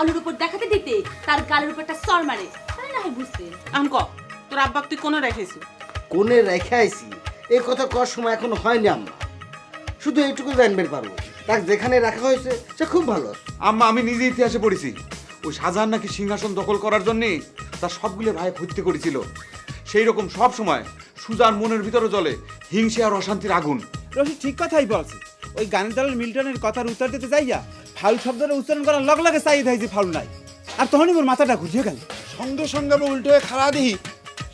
ওই উপর দেখাতে দিতে তার গালের উপর একটা সর মারে। তাহলে না হয় বুঝতে? আম ক তোর আব্বাক তুই কোনে রেখেছিস কোনে রেখে আইছি? এই কথা কর সময় এখন হয়নি আম্মা। শুধু এইটুকু জানবেন পারব। তাকে যেখানে রাখা হয়েছে সে খুব ভালো আম্মা আমি নিজে ইতিহাসে পড়েছি। ওই শাহজাহান নাকি সিংহাসন দখল করার জন্যে তার সবগুলো ভাই ভর্তি করেছিল। সেই রকম সব সময় সুজার মনের ভিতরে চলে হিংসে আর অশান্তির আগুন। রশি ঠিক কথাই বলছে। ওই গানের দলের মিল্টনের কথার উত্তর দিতে যাইয়া ফাউল শব্দটা উচ্চারণ করার লগ লগে চাই থাইছে ফাউল নাই। আর তখনই ওর মাথাটা ঘুরিয়ে গেল। সঙ্গে সঙ্গে আমি উল্টো হয়ে খাড়া দিই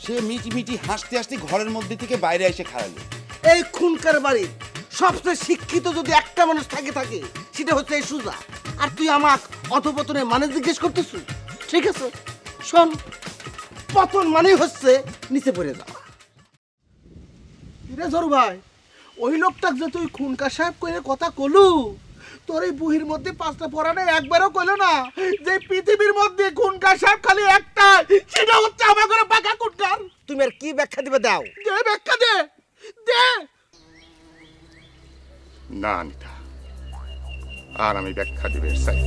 সে মিটি মিটি হাসতে হাসতে ঘরের মধ্যে থেকে বাইরে এসে খাড়ালো এই খুনকার বাড়ির সবচেয়ে শিক্ষিত যদি একটা মানুষ থাকে থাকে সেটা হচ্ছে এই সুজা। আর তুই আমাক অধপতনের মানে জিজ্ঞেস করতেছিস? ঠিক আছে শোন। পতন মানেই হচ্ছে নিচে পড়ে যাওয়া। রে জরু ভাই ওই লোকটাক যে তুই খুনকা সাহেব কইরে কথা কলু তোর এই বুহির মধ্যে পাঁচটা পড়ানে একবারও কইলো না যে পৃথিবীর মধ্যে খুনকা সাহেব খালি একটা সেটা হচ্ছে আমার করে পাকা খুনকার। তুমি আর কি ব্যাখ্যা দিবে দাও। দে ব্যাখ্যা দে দে। না নিতা আর আমি ব্যাখ্যা দিবে চাই।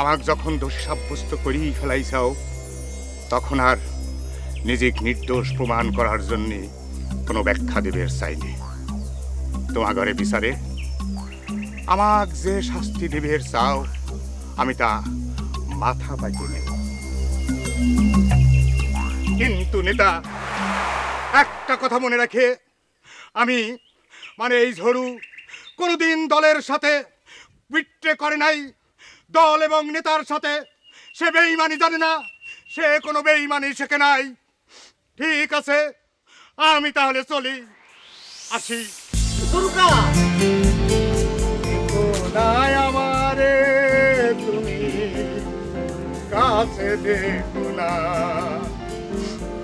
আমাকে যখন দোষ সাব্যস্ত করেই ফেলাইছাও তখন আর নিজেক নির্দোষ প্রমাণ করার জন্যে কোনো ব্যাখ্যা দিবে চাইনি তোমার ঘরে বিচারে, আমাক যে শাস্তি দিবে চাও, আমি তা মাথা পাইতে নেব কিন্তু নেতা, একটা কথা মনে রাখে, আমি মানে এই ঝড়ু কোনোদিন দলের সাথে বিট্রে করে নাই। দল এবং নেতার সাথে সে বেইমানি জানে না। সে কোনো বেইমানি শেখে নাই। ঠিক আছে আমি তাহলে চলি। আসি। দুর্গা! নাই আমারে তুমি কাছে দেখো না।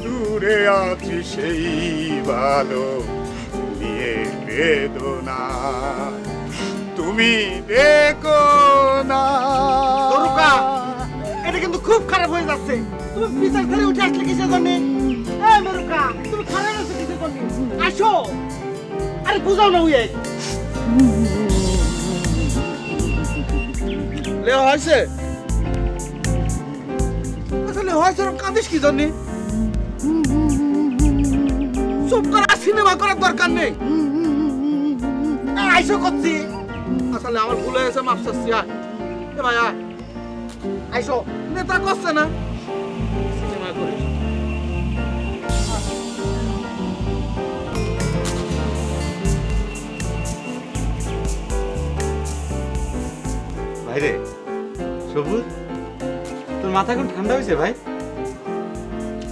দূরে আছি সেই ভালো নিয়ে বেদনা। তুমি দেখো না। দুর্গা! এটা কিন্তু খুব খারাপ হয়ে যাচ্ছে। তুমি বিচার থেকে উঠে আসলে কিসের জন্য? এই মেরুকা তুমি খারাপ আছো কিসের জন্য? আসো। আরে বুঝাও না উয়ে লেও হয়েছে? আসলে হয়েছে ওরকম কাঁদিস কি জন্য? চুপ করে সিনেমা করার দরকার নেই। আইসো করছি আসলে আমার ভুল হয়েছে মাপ চাচ্ছি আয়। এ ভাই আয়। আইসো। নেতা করছে না। সিনেমা করিস ভাইরে সবুজ তোর মাথা এখন ঠান্ডা হয়েছে ভাই?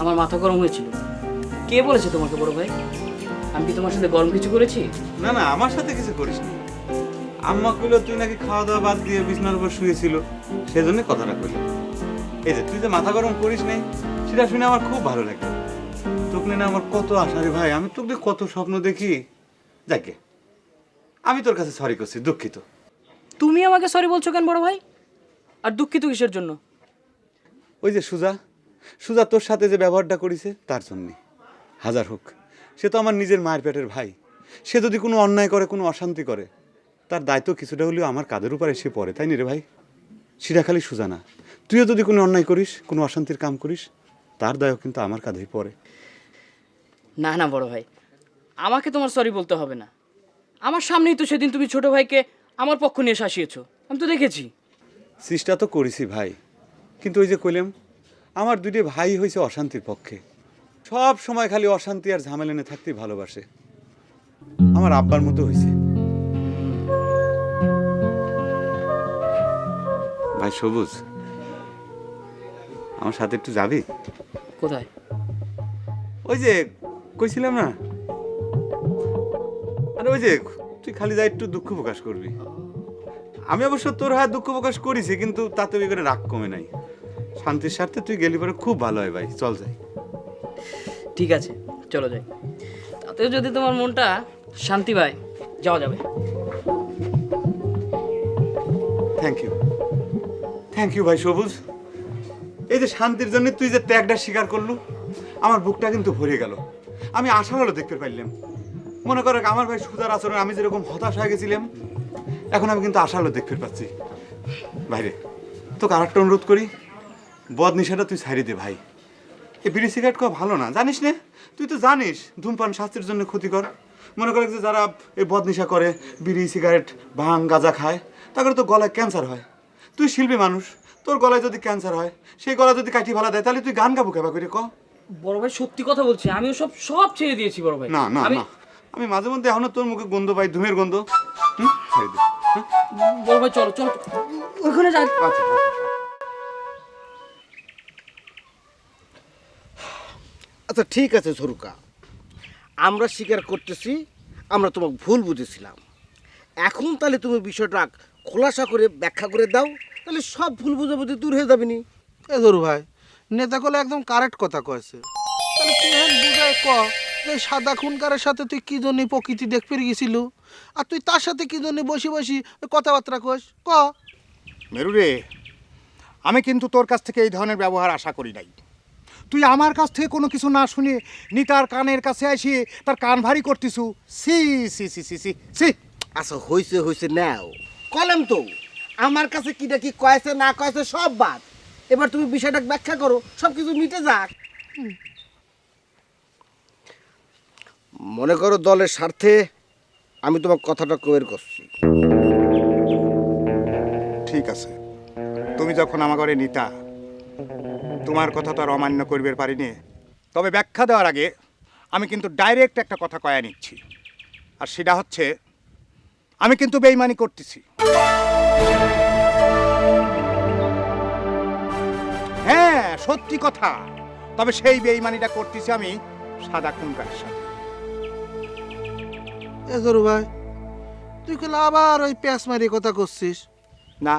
আমার মাথা গরম হয়েছিল। কে বলেছে তোমাকে বড় ভাই? আমি কি তোমার সাথে গরম কিছু করেছি? না না আমার সাথে কিছু করিস না আম্মা কইলো তুই নাকি খাওয়া দাওয়া বাদ দিয়ে বিছনার উপর শুয়েছিল? সেজন্য কথাটা কইলো। এই যে তুই যে মাথা গরম করিস নাই সেটা শুনে আমার খুব ভালো লাগে। তোকে না আমার কত আশা রে ভাই আমি তোকে কত স্বপ্ন দেখি। যাকে আমি তোর কাছে সরি করছি দুঃখিত। তুমি আমাকে সরি বলছো কেন বড় ভাই? আর দুঃখিত কিসের জন্য? ওই যে সুজা সুজা তোর সাথে যে ব্যবহারটা করেছে তার জন্যে। হাজার হোক সে তো আমার নিজের মায়ের পেটের ভাই। সে যদি কোনো অন্যায় করে কোনো অশান্তি করে তার দায়িত্ব কিছুটা হলেও আমার কাদের উপর এসে পড়ে তাই নি রে ভাই? সেটা খালি সুজা না তুইও যদি কোনো অন্যায় করিস কোনো অশান্তির কাম করিস তার দায়ও কিন্তু আমার কাঁধেই পড়ে। না না বড় ভাই। আমাকে তোমার সরি বলতে হবে না। আমার সামনেই তো সেদিন তুমি ছোট ভাইকে আমার পক্ষ নিয়ে শাসিয়েছো। আমি তো দেখেছি। চেষ্টা তো করেছি ভাই। কিন্তু ওই যে কইলাম আমার দুইটি ভাই হয়েছে অশান্তির পক্ষে। সব সময় খালি অশান্তি আর ঝামেলা নিয়ে থাকতেই ভালোবাসে। আমার আব্বার মতো হয়েছে ভাই সবুজ। আমার সাথে একটু যাবি? কোথায়? ওই যে কইছিলাম না? আরে ওই যে তুই খালি যা একটু দুঃখ প্রকাশ করবি। আমি অবশ্য তোর হাত দুঃখ প্রকাশ করেছি কিন্তু তাতে ওই করে রাগ কমে নাই। শান্তির স্বার্থে তুই গেলি পরে খুব ভালো হয় ভাই চল যাই। ঠিক আছে চলো যাই। তাতেও যদি তোমার মনটা শান্তি পায় যাওয়া যাবে। থ্যাংক ইউ থ্যাংক ইউ ভাই সবুজ। এই যে শান্তির জন্য তুই যে ত্যাগটা স্বীকার করলু, আমার বুকটা কিন্তু ভরে গেল। আমি আশার হলো দেখতে পাইলাম। মনে কর আমার ভাই সুদার আচরণ আমি যেরকম হতাশ হয়ে গেছিলাম, এখন আমি কিন্তু আশা আলো দেখতে পাচ্ছি। বাইরে তোকে আরেকটা অনুরোধ করি বদ নিশাটা তুই ছাড়ি দে ভাই। এই বিড়ি সিগারেট খাওয়া ভালো না, জানিস না? তুই তো জানিস, ধূমপান স্বাস্থ্যের জন্য ক্ষতিকর। মনে করে যে যারা এই বদ নিশা করে, বিড়ি, সিগারেট ভাং গাঁজা খায় তারপরে তো গলায় ক্যান্সার হয়। তুই শিল্পী মানুষ তোর গলায় যদি ক্যান্সার হয় সেই গলা যদি কাটি ভালা দেয় তাহলে তুই গান গাবো কেবা করে ক? বড় ভাই সত্যি কথা বলছি আমিও সব সব ছেড়ে দিয়েছি বড় ভাই। না না আমি না। আমি মাঝে মধ্যে এখনও তোর মুখে গন্ধ পাই ধুমের গন্ধ। হুম? ছেড়ে দে? বড় ভাই চলো চলো। ওইখানে যাই আচ্ছা আচ্ছা। আচ্ছা ঠিক আছে ঝরুকা। আমরা স্বীকার করতেছি আমরা তোমাকে ভুল বুঝেছিলাম। এখন তাহলে তুমি বিষয়টা খোলাসা করে ব্যাখ্যা করে দাও তাহলে সব ভুল বুঝাবুঝি দূর হয়ে যাবে নি। এ ধরু ভাই নেতা কলে একদম কারেক্ট কথা কয়েছে। তাহলে তুই এখন বুঝায় ক যে সাদা খুনকারের সাথে তুই কি জন্য প্রকৃতি দেখ পেরে গেছিল? আর তুই তার সাথে কি জন্য বসে বসি কথাবার্তা কস? ক। মেরু রে আমি কিন্তু তোর কাছ থেকে এই ধরনের ব্যবহার আশা করি নাই। তুই আমার কাছ থেকে কোনো কিছু না শুনে নিতার কানের কাছে এসে তার কান ভারী করতিছু। সি সি সি সি সি সি আচ্ছা হয়েছে হয়েছে নাও। কলম তো। আমার কাছে কিটা কি কয়েছে না কয়েছে সব বাদ। এবার তুমি বিষয়টা ব্যাখ্যা করো সব কিছু মিটে যাক। মনে করো দলের স্বার্থে আমি তোমার কথাটা কবের করছি। ঠিক আছে। তুমি যখন আমার ঘরে নিতা তোমার কথা তো আর অমান্য করবে পারিনি তবে ব্যাখ্যা দেওয়ার আগে আমি কিন্তু ডাইরেক্ট একটা কথা কয়া নিচ্ছি। আর সেটা হচ্ছে আমি কিন্তু বেইমানি করতেছি। হ্যাঁ সত্যি কথা। তবে সেই বেইমানিটা করতেছি আমি সাদা খুনকারের সাথে। এ ভাই তুই কলে আবার ওই প্যাঁচ মারি কথা করছিস? না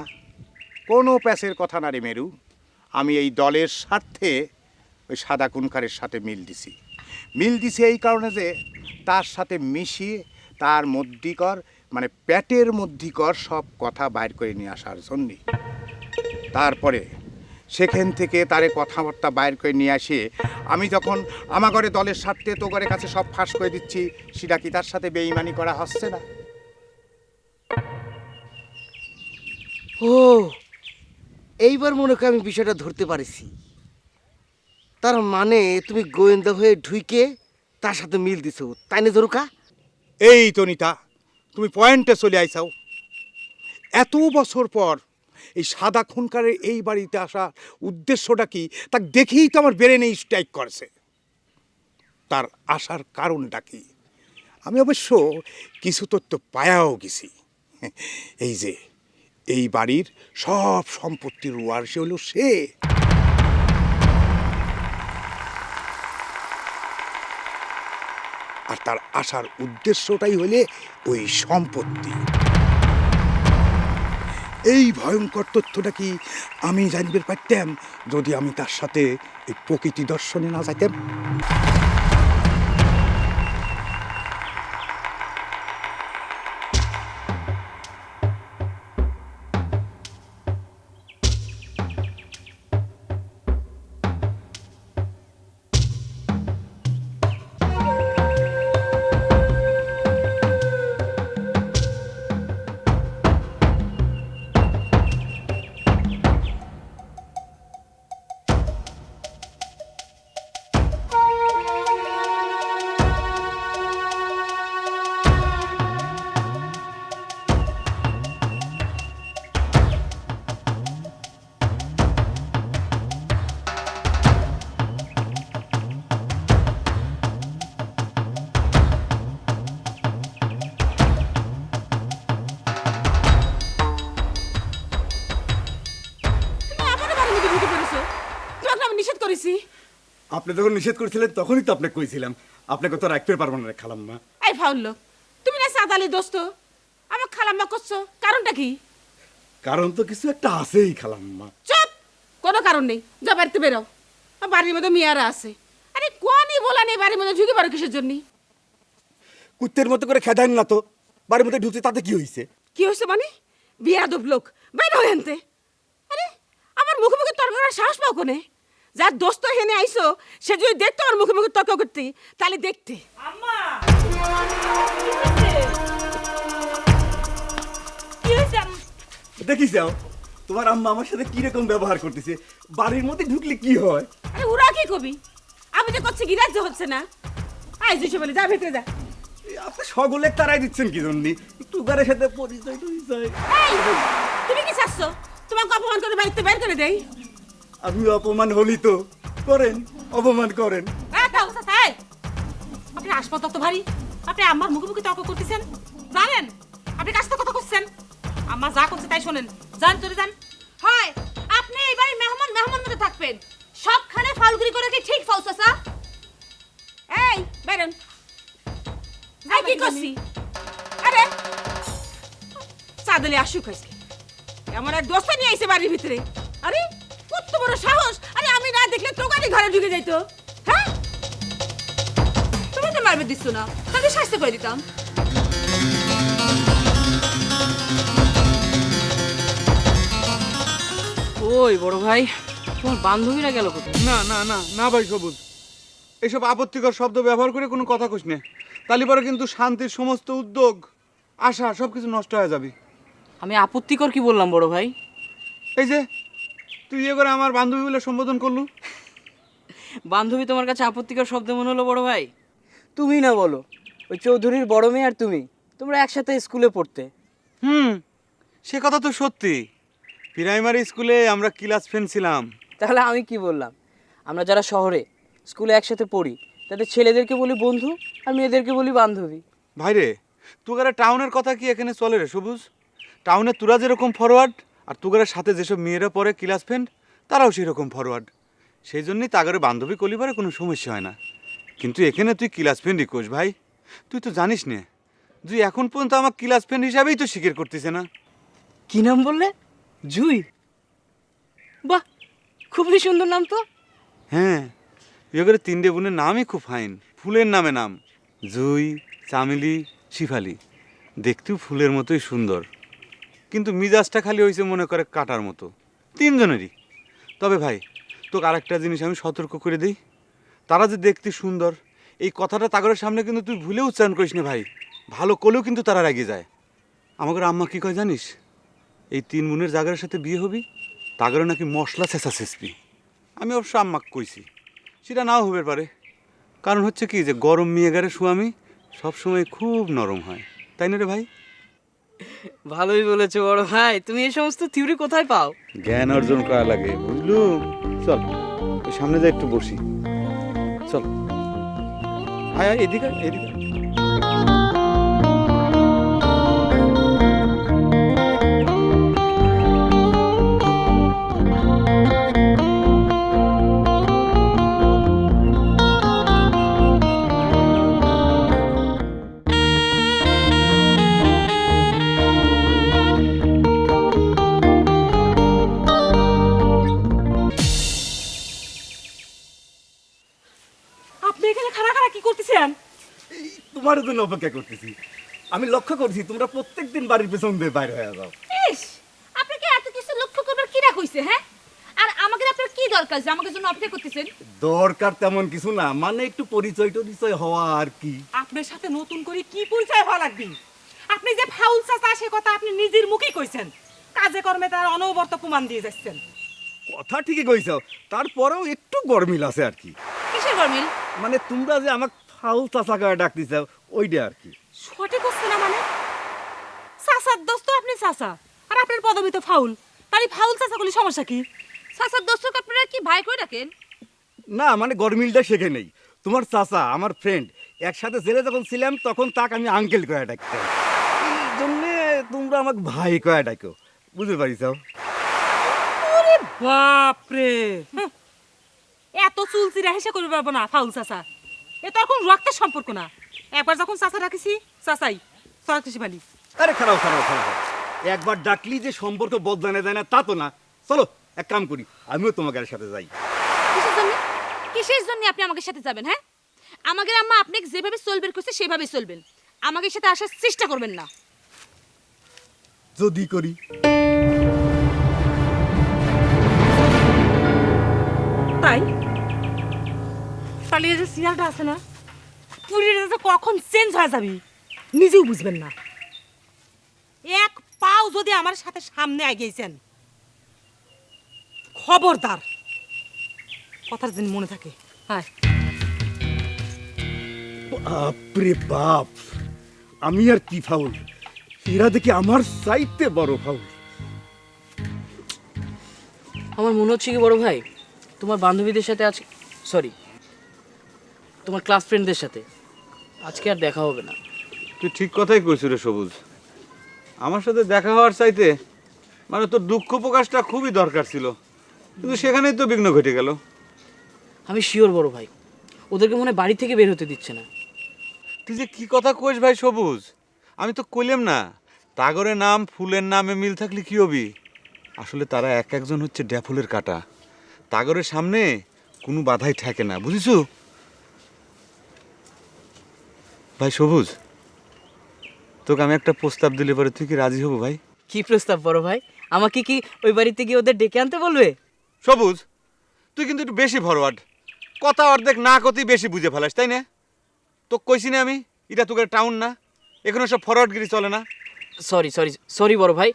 কোনো প্যাসের কথা না রে মেরু। আমি এই দলের স্বার্থে ওই সাদা কুনকারের সাথে মিল দিছি। মিল দিছি এই কারণে যে তার সাথে মিশিয়ে তার মধ্যিকর মানে প্যাটের মধ্যিকর সব কথা বাইর করে নিয়ে আসার জন্যে। তারপরে সেখান থেকে তারে কথাবার্তা বাইর করে নিয়ে আসে। আমি যখন আমার ঘরে দলের স্বার্থে তো ঘরের কাছে সব ফাঁস করে দিচ্ছি সেটা কি তার সাথে বেইমানি করা হচ্ছে না? ও এইবার মনে করি আমি বিষয়টা ধরতে পারিছি। তার মানে তুমি গোয়েন্দা হয়ে ঢুইকে তার সাথে মিল দিছো। তাই না জরুকা? এই তনিতা তুমি পয়েন্টে চলে আইসাও এত বছর পর এই সাদা খুনকারের এই বাড়িতে আসা উদ্দেশ্যটা কি? তা দেখেই তো আমার ব্রেনে স্ট্রাইক করছে। তার আসার কারণটা কি? আমি অবশ্য কিছু তথ্য পায়াও গেছি। এই যে, এই বাড়ির সব সম্পত্তির ওয়ারসে হলো সে। আর তার আসার উদ্দেশ্যটাই হলে ওই সম্পত্তি। এই ভয়ঙ্কর তথ্যটা কি আমি জানবে পারতাম যদি আমি তার সাথে এই প্রকৃতি দর্শনে না যাইতাম? আপনি যখন নিষেধ করেছিলেন তখনই তো আপনাকে কইছিলাম। আপনাকে তো রাখতে পারব না খালাম্মা। এই ফাউল লোক তুমি না সাদালি দোস্ত? আমার খালাম্মা করছ কারণটা কি? কারণ তো কিছু একটা আছেই খালাম্মা। চুপ! কোনো কারণ নেই যা বাড়িতে বেরো। বাড়ির মধ্যে মিয়ারা আছে। আরে কোয়ানি বলা নেই বাড়ির মধ্যে ঢুকে পারো কিসের জন্য? কুত্তের মতো করে খেদান না তো। বাড়ির মধ্যে ঢুকছে তাতে কি হয়েছে কি হয়েছে মানে? বিয়াদব লোক বাইরে হয়ে আনতে। আরে আমার মুখে মুখে তর্ক করার সাহস পাও কোনে? যার দোস্ত হেনে আইসো সে যদি দেখতো আমার মুখে মুখে তর্ক করতে তাহলে দেখতে। আম্মা! কি দেখি যাও তোমার আম্মা আমার সাথে কীরকম ব্যবহার করতেছে? বাড়ির মধ্যে ঢুকলে কি হয়? আরে ওরা কি কবি? আমি যে করছি কি রাজ্য হচ্ছে না? আই দুশো বলে যা ভেতরে যা। আপনি সকলে তারাই দিচ্ছেন কি জন্য? একটু উগারের সাথে পরিচয় টরিচয়। তুমি কি চাচ্ছ? তোমাকে অপমান করে বাড়িতে বের করে দেই? আমি অপমান হলি তো। করেন অপমান করেন। থাও, আপনি হাসপাতাল তো ভারী। আপনি আমার মুখে মুখে তর্ক করতেছেন। জানেন আপনি কাছ থেকে কথা করছেন আম্মা যা করছে তাই শোনেন। যান চলে যান। হয় আপনি এবারে মেহমান মেহমান মতো থাকবেন। সবখানে ফালগুরি করে কি ঠিক ফাউস আসা এই বেরোন। এই কি করছি? আরে চাদলে আসুক আজকে। আমার এক দোস্ত নিয়ে আইছে বাড়ির ভিতরে। আরে কত বড় সাহস? আরে আমি না দেখলে তোকারি ঘরে ঢুকে যাইতো। হ্যাঁ? তুমি তো মারবে দিচ্ছ না। তাহলে শাস্তি করে দিতাম। ওই বড় ভাই তোমার বান্ধবীরা গেল কোথায়? না না না না ভাই সবুজ। এসব আপত্তিকর শব্দ ব্যবহার করে কোনো কথা কইস না। তালি পরে কিন্তু শান্তির সমস্ত উদ্যোগ আশা সব কিছু নষ্ট হয়ে যাবে। আমি আপত্তিকর কি বললাম বড় ভাই? এই যে তুই ইয়ে করে আমার বান্ধবী বলে সম্বোধন করলু? বান্ধবী তোমার কাছে আপত্তিকর শব্দ মনে হলো বড় ভাই। তুমি না বলো ওই চৌধুরীর বড় মেয়ে আর তুমি। তোমরা একসাথে স্কুলে পড়তে। হুম সে কথা তো সত্যি। প্রাইমারি স্কুলে আমরা ক্লাস ফ্রেন্ড ছিলাম। তাহলে আমি কি বললাম? আমরা যারা শহরে স্কুলে একসাথে পড়ি তাদের ছেলেদেরকে বলি বন্ধু আর মেয়েদেরকে বলি বান্ধবী। ভাইরে তুগারা টাউনের কথা কি এখানে চলে রে সবুজ? টাউনে তোরা যেরকম ফরওয়ার্ড আর তুগারের সাথে যেসব মেয়েরা পড়ে ক্লাস ফ্রেন্ড তারাও সেই রকম ফরওয়ার্ড সেই জন্যই তাগারে বান্ধবী কলিবারে কোনো সমস্যা হয় না। কিন্তু এখানে তুই ক্লাস ফ্রেন্ডই কোষ ভাই। তুই তো জানিস নে তুই এখন পর্যন্ত আমার ক্লাস ফ্রেন্ড হিসাবেই তো স্বীকার করতেছে না। কি নাম বললে? জুই? বাহ খুবই সুন্দর নাম তো। হ্যাঁ ইয়োগের তিনটে বোনের নামই খুব ফাইন। ফুলের নামে নাম। জুই চামেলি শিফালি। দেখতেও ফুলের মতোই সুন্দর। কিন্তু মিজাজটা খালি হয়েছে মনে করে কাটার মতো। তিনজনেরই। তবে ভাই, তোকে আরেকটা জিনিস আমি সতর্ক করে দিই। তারা যে দেখতে সুন্দর, এই কথাটা তাগরের সামনে কিন্তু তুই ভুলে উচ্চারণ করিস না ভাই। ভালো করলেও কিন্তু তারা রেগে যায়। আমাকে আম্মা কী কয় জানিস? এই তিন বোনের জাগারের সাথে বিয়ে হবি তাগরে নাকি মশলা ছেঁচা ছেঁচবি আমি অবশ্য আম্মাকে কইছি। সেটা নাও হতে পারে। কারণ হচ্ছে কি যে গরম মেয়েগারে স্বামী সবসময় খুব নরম হয়। তাই না রে ভাই? ভালোই বলেছ বড় ভাই। তুমি এই সমস্ত থিওরি কোথায় পাও? জ্ঞান অর্জন করা লাগে, বুঝলু? চল, ওই সামনে যা একটু বসি। চল। আয় আয়, এদিকে এদিকে জন্য অপেক্ষা করতেছি। আমি লক্ষ্য করছি তোমরা প্রত্যেক দিন বাড়ির পেছন দিয়ে বাইরে হয়ে যাও। ইস আপনাকে এত কিছু লক্ষ্য করবার কি রাখ হইছে হ্যাঁ? আর আমাকে আপনার কি দরকার যে আমাকে জন্য অপেক্ষা করতেছেন? দরকার তেমন কিছু না মানে একটু পরিচয় টরিচয় হওয়া আর কি। আপনার সাথে নতুন করে কি পরিচয় হওয়া লাগবে? আপনি যে ফাউল চাচা সে কথা আপনি নিজের মুখেই কইছেন। কাজে কর্মে তার অনবরত প্রমাণ দিয়ে যাচ্ছেন। কথা ঠিকই কইছ তারপরেও একটু গরমিল আছে আর কি। কিসের গরমিল? মানে তোমরা যে আমাকে ফাউল চাচা করে ডাকতে চাও ওইটা আর কি। সঠিক হচ্ছে না মানে? চাচার দোস্ত আপনি চাচা আর আপনার পদবি তো ফাউল। এই ফাউল চাচা করলে সমস্যা কি? সাসার দোস্তকে আপনারা কি ভাই করে ডাকেন? না মানে গরমিলটা শেখে নেই। তোমার চাচা আমার ফ্রেন্ড একসাথে জেলে যখন ছিলাম তখন তাকে আমি আঙ্কেল করে ডাকতাম। এই জন্যে তোমরা আমাকে ভাই করে ডাকো। বুঝতে পারিস বাপরে! হুঁ। এত চুলচিরা হেসে করবে পারব না ফাউল চাচা। এ তো আর কোন রক্তের সম্পর্ক না। একবার যখন চাচা রাখিছি চাচাই সরাকেশি বালি। আরে খারাপ খারাপ খারাপ একবার ডাকলি যে সম্পর্ক বদলানে দেয় না তা তো না। চলো এক কাম করি আমিও তোমাকে সাথে যাই। কিসের জন্য? কিসের জন্য আপনি আমাকে সাথে যাবেন হ্যাঁ? আমাকে আম্মা আপনি যেভাবে চলবেন করছে সেভাবে চলবেন আমাকে সাথে আসার চেষ্টা করবেন না। যদি করি। তাই? তাহলে এই যে সিরিয়ালটা আছে না পুরীর যে কখন চেঞ্জ হয়ে যাবি? নিজেও বুঝবেন না। এক পাও যদি আমার সাথে সামনে আগিয়েছেন খবরদার। কথার দিন মনে থাকে। হ্যাঁ। বাপরে বাপ আমি আর কি ফাউল? এরা দেখি আমার সাইতে বড় ফাউল। আমার মনে হচ্ছে কি বড় ভাই? তোমার বান্ধবীদের সাথে আজ সরি তোমার ক্লাস ফ্রেন্ডদের সাথে। আজকে আর দেখা হবে না। তুই ঠিক কথাই কইছিস রে সবুজ। আমার সাথে দেখা হওয়ার চাইতে মানে তোর দুঃখ প্রকাশটা খুবই দরকার ছিল। কিন্তু সেখানেই তো বিঘ্ন ঘটে গেল। আমি শিওর বড় ভাই ওদেরকে মনে বাড়ি থেকে বের হতে দিচ্ছে না। তুই যে কি কথা কইস ভাই সবুজ? আমি তো কইলাম না তাগরের নাম ফুলের নামে মিল থাকলে কি হবি? আসলে তারা এক একজন হচ্ছে ড্যাফুলের কাটা। তাগরের সামনে কোনো বাধাই থাকে না বুঝিস ভাই সবুজ। তোকে আমি একটা প্রস্তাব দিলে পরে তুই কি রাজি হব ভাই? কি প্রস্তাব বড় ভাই? আমাকে কি ওই বাড়িতে গিয়ে ওদের ডেকে আনতে বলবে? সবুজ তুই কিন্তু একটু বেশি ফরওয়ার্ড। কথা অর্ধেক না কতেই বেশি বুঝে ফেলাস তাই না? তো কইছি না আমি এটা তোকে টাউন না। এখানে সব ফরওয়ার্ডগিরি চলে না। সরি সরি সরি বড় ভাই।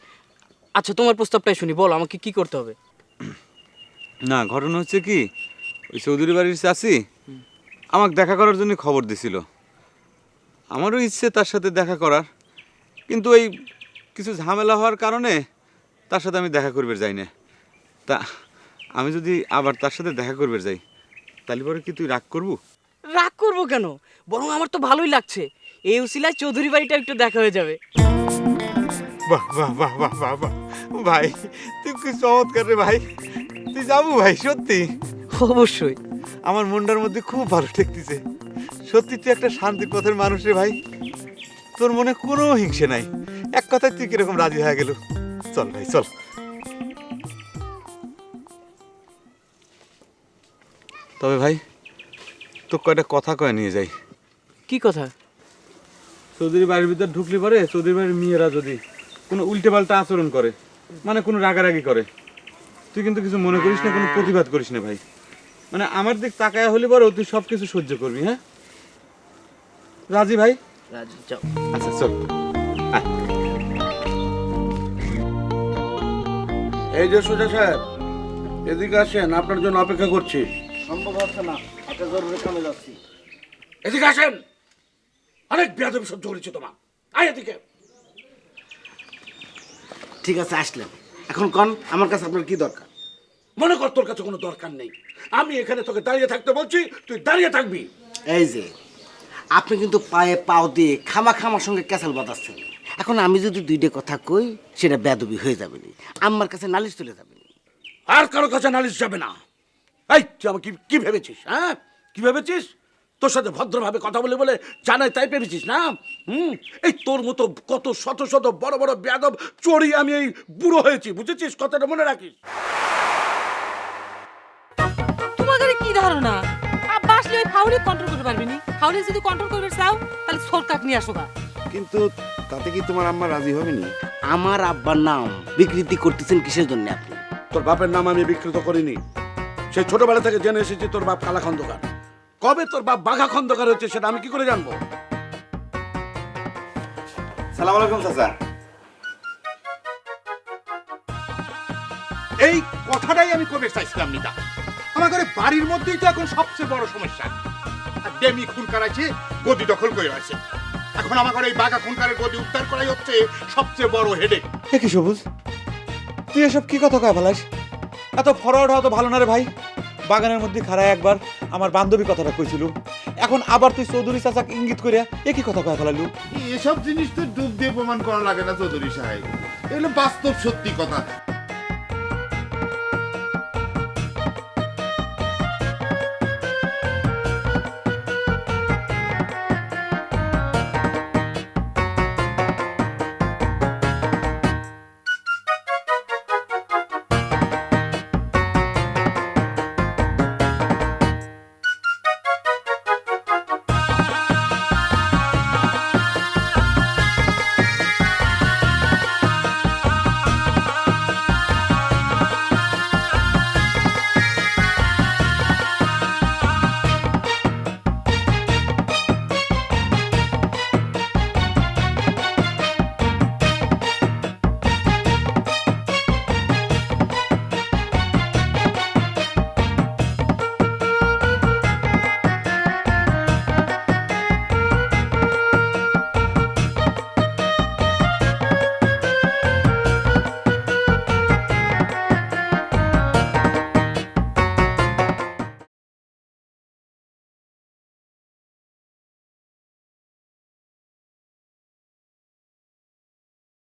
আচ্ছা তোমার প্রস্তাবটাই শুনি বল আমাকে কি করতে হবে? না ঘটনা হচ্ছে কি ওই চৌধুরী বাড়ির চাষি আমাকে দেখা করার জন্য খবর দিছিল। আমারও ইচ্ছে তার সাথে দেখা করার। কিন্তু এই কিছু ঝামেলা হওয়ার কারণে তার সাথে আমি দেখা করবে যাই না। তা আমি যদি আবার তার সাথে দেখা করবে যাই তাহলে পরে কি তুই রাগ করব? রাগ করব কেন? বরং আমার তো ভালোই লাগছে। এই উসিলায় চৌধুরী বাড়িটা একটু দেখা হয়ে যাবে। বাহ বাহ বাহ বাহ বাহ বাহ। ভাই তুই কি চমৎকার রে ভাই। তুই যাব ভাই সত্যি? অবশ্যই। আমার মনটার মধ্যে খুব ভালো ঠেকতেছে সত্যি তুই একটা শান্তির পথের মানুষ রে ভাই। তোর মনে কোনো হিংসে নাই। এক কথায় তুই কীরকম রাজি হয়ে গেল? চল ভাই চল। তবে ভাই তো কয়টা কথা কয়ে নিয়ে যাই। কি কথা? চৌধুরী বাড়ির ভিতর ঢুকলি পরে চৌধুরী বাড়ির মেয়েরা যদি কোনো উল্টে পাল্টা আচরণ করে মানে কোনো রাগারাগি করে তুই কিন্তু কিছু মনে করিস না কোনো প্রতিবাদ করিস না ভাই। মানে আমার দিক তাকায় হলে পরে তুই সব কিছু সহ্য করবি হ্যাঁ? রাজি ভাই? রাজি যাও। আচ্ছা চল। এই যে সোজা সাহেব এদিকে আসেন আপনার জন্য অপেক্ষা করছি। সম্ভব হচ্ছে না একটা জরুরি কামে যাচ্ছি। এদিকে আসেন! অনেক বেয়াদবি সহ্য করেছি তোমার। আয় এদিকে। ঠিক আছে আসলেন এখন কন আমার কাছে আপনার কি দরকার? মনে কর তোর কাছে কোনো দরকার নেই। আমি এখানে তোকে দাঁড়িয়ে থাকতে বলছি তুই দাঁড়িয়ে থাকবি। এই যে আপনি কিন্তু পায়ে পাও দিয়ে খামা খামার সঙ্গে ক্যাসাল বাঁধাচ্ছেন। এখন আমি যদি দুইটা কথা কই সেটা বেদবি হয়ে যাবে নি আমার কাছে নালিশ তুলে যাবে নি আর কারও কাছে নালিশ যাবে না। এই তুই আমাকে কি- কি ভেবেছিস হ্যাঁ? কি ভেবেছিস? তোর সাথে ভদ্রভাবে কথা বলে বলে জানাই তাই ভেবেছিস না? হুম? এই তোর মতো কত শত শত বড় বড় বেয়াদব চড়ি আমি এই বুড়ো হয়েছি বুঝেছিস? কথাটা মনে রাখিস। তোমাদের কি ধারণা? ফাউলি কন্ট্রোল করতে পারবি নি? ফাউলি যদি কন্ট্রোল করবে চাও তাহলে সরকার নিয়ে আসো গা। কিন্তু তাতে কি তোমার আম্মা রাজি হবে নি? আমার আব্বার নাম বিকৃতি করতেছেন কিসের জন্য আপনি? তোর বাপের নাম আমি বিকৃত করিনি। সেই ছোটবেলা থেকে জেনে এসেছি তোর বাপ কালা খন্দকার। কবে তোর বাপ বাঘা খন্দকার হচ্ছে সেটা আমি কি করে জানব? সালাম আলাইকুম চাচা। এই কথাটাই আমি কবে চাইছিলাম নিতা আমার ঘরে বাড়ির মধ্যেই তো এখন সবচেয়ে বড় সমস্যা। আর ডেমি খুন করাইছে গদি দখল করে আছে এখন আমার এই বাঘা খুনকারের গদি উদ্ধার করাই হচ্ছে সবচেয়ে বড় হেডেক কি সবুজ? তুই এসব কি কথা কয় ফেলাস এত ফরওয়ার্ড হওয়া তো ভালো না রে ভাই। বাগানের মধ্যে খাড়ায় একবার আমার বান্ধবী কথাটা কইছিল। এখন আবার তুই চৌধুরী চাচাকে ইঙ্গিত করিয়া এ কি কথা কয় ফেলালু এসব জিনিস তো ডুব দিয়ে প্রমাণ করা লাগে না চৌধুরী সাহেব। এগুলো বাস্তব সত্যি কথা।